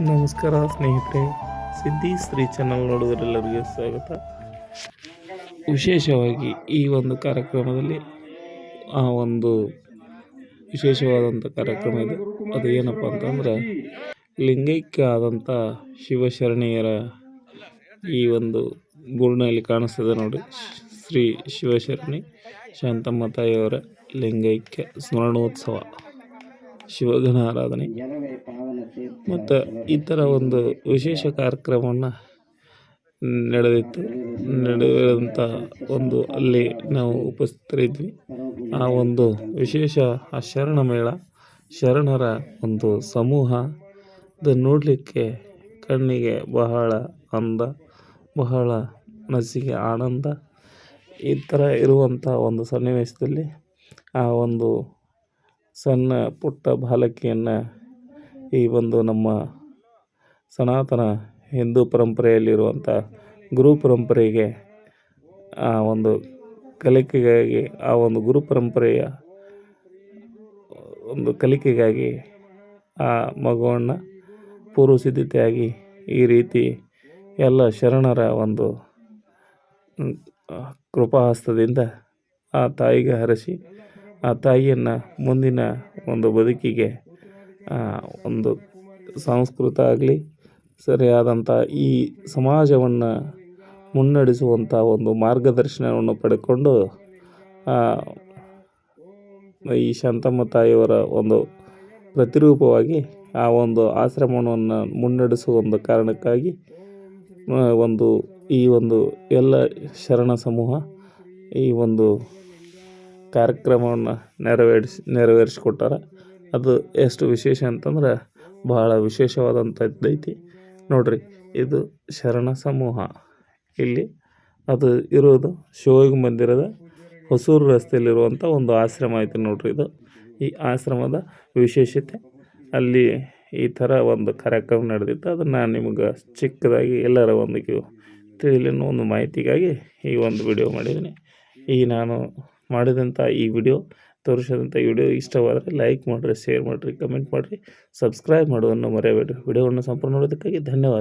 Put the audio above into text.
ನಮಸ್ಕಾರ ಸ್ನೇಹಿತರೆ, ಸಿದ್ಧಿ ಸ್ತ್ರೀ ಚಾನಲ್ ನೋಡುವರೆಲ್ಲರಿಗೆ ಸ್ವಾಗತ. ವಿಶೇಷವಾಗಿ ಈ ಒಂದು ಕಾರ್ಯಕ್ರಮದಲ್ಲಿ ಆ ಒಂದು ವಿಶೇಷವಾದಂಥ ಕಾರ್ಯಕ್ರಮ ಇದೆ. ಅದು ಏನಪ್ಪ ಅಂತಂದ್ರೆ, ಲಿಂಗೈಕ್ಯ ಆದಂಥ ಶಿವಶರಣೀಯರ ಈ ಒಂದು ಬೋರ್ಡ್ನಲ್ಲಿ ಕಾಣಿಸ್ತದೆ ನೋಡಿ. ಶ್ರೀ ಶಿವಶರಣಿ ಶಾಂತಮ್ಮ ತಾಯಿಯವರ ಲಿಂಗೈಕ್ಯ ಸ್ಮರಣೋತ್ಸವ, ಶಿವಗಣ ಆರಾಧನೆ. ಮತ್ತು ಈ ಥರ ಒಂದು ವಿಶೇಷ ಕಾರ್ಯಕ್ರಮವನ್ನು ನಡೆದಿತ್ತು. ನಡೆದಂಥ ಒಂದು ಅಲ್ಲಿ ನಾವು ಉಪಸ್ಥಿತರಿದ್ವಿ. ಆ ಒಂದು ವಿಶೇಷ ಆ ಶರಣ ಮೇಳ ಶರಣರ ಒಂದು ಸಮೂಹ, ಅದು ನೋಡಲಿಕ್ಕೆ ಕಣ್ಣಿಗೆ ಬಹಳ ಅಂದ, ಬಹಳ ಮನಸ್ಸಿಗೆ ಆನಂದ. ಈ ಥರ ಇರುವಂಥ ಒಂದು ಸನ್ನಿವೇಶದಲ್ಲಿ ಆ ಒಂದು ಸಣ್ಣ ಪುಟ್ಟ ಬಾಲಕಿಯನ್ನು ಈ ಒಂದು ನಮ್ಮ ಸನಾತನ ಹಿಂದೂ ಪರಂಪರೆಯಲ್ಲಿರುವಂಥ ಗುರು ಪರಂಪರೆಗೆ ಆ ಒಂದು ಕಲಿಕೆಗಾಗಿ, ಆ ಒಂದು ಗುರು ಪರಂಪರೆಯ ಒಂದು ಕಲಿಕೆಗಾಗಿ ಆ ಮಗುವನ್ನು ಪೂರ್ವ ಸಿದ್ಧತೆಯಾಗಿ ಈ ರೀತಿ ಎಲ್ಲ ಶರಣರ ಒಂದು ಕೃಪಾಹಸ್ತದಿಂದ ಆ ತಾಯಿಗೆ ಹರಸಿ, ಆ ತಾಯಿಯನ್ನು ಮುಂದಿನ ಒಂದು ಬದುಕಿಗೆ ಒಂದು ಸಂಸ್ಕೃತ ಆಗಲಿ, ಸರಿಯಾದಂಥ ಈ ಸಮಾಜವನ್ನು ಮುನ್ನಡೆಸುವಂಥ ಒಂದು ಮಾರ್ಗದರ್ಶನವನ್ನು ಪಡ್ಕೊಂಡು ಈ ಶಾಂತಮ್ಮ ತಾಯಿಯವರ ಒಂದು ಪ್ರತಿರೂಪವಾಗಿ ಆ ಒಂದು ಆಶ್ರಮವನ್ನು ಮುನ್ನಡೆಸುವ ಒಂದು ಕಾರಣಕ್ಕಾಗಿ ಒಂದು ಈ ಒಂದು ಎಲ್ಲ ಶರಣ ಸಮೂಹ ಈ ಒಂದು ಕಾರ್ಯಕ್ರಮವನ್ನು ನೆರವೇರಿಸಿ, ನೆರವೇರಿಸಿಕೊಟ್ಟಾರ. ಅದು ಎಷ್ಟು ವಿಶೇಷ ಅಂತಂದ್ರೆ ಬಹಳ ವಿಶೇಷವಾದಂಥದ್ದೈತಿ ನೋಡ್ರಿ, ಇದು ಶರಣ ಸಮೂಹ. ಇಲ್ಲಿ ಅದು ಇರೋದು ಶಿವಯೋಗಿ ಮಂದಿರದ ಹೊಸೂರು ರಸ್ತೆಯಲ್ಲಿರುವಂಥ ಒಂದು ಆಶ್ರಮ ಐತೆ ನೋಡ್ರಿ ಇದು. ಈ ಆಶ್ರಮದ ವಿಶೇಷತೆ, ಅಲ್ಲಿ ಈ ಥರ ಒಂದು ಕಾರ್ಯಕ್ರಮ ನಡೆದಿತ್ತು. ಅದನ್ನು ನಾನು ನಿಮ್ಗೆ ಚಿಕ್ಕದಾಗಿ ಎಲ್ಲರ ಒಂದು ತಿಳಿಲಿ ಅನ್ನೋ ಒಂದು ಮಾಹಿತಿಗಾಗಿ ಈ ಒಂದು ವಿಡಿಯೋ ಮಾಡಿದ್ದೀನಿ. ಈ ನಾನು ಮಾಡಿದಂಥ ಈ ವಿಡಿಯೋ ತೋರಿಸಿದಂಥ ವಿಡಿಯೋ ಇಷ್ಟವಾದರೆ ಲೈಕ್ ಮಾಡಿರಿ, ಶೇರ್ ಮಾಡಿರಿ, ಕಮೆಂಟ್ ಮಾಡಿರಿ, ಸಬ್ಸ್ಕ್ರೈಬ್ ಮಾಡೋದನ್ನು ಮರೆಯಬೇಡಿ. ವಿಡಿಯೋವನ್ನು ಸಂಪೂರ್ಣ ನೋಡೋದಕ್ಕಾಗಿ ಧನ್ಯವಾದ.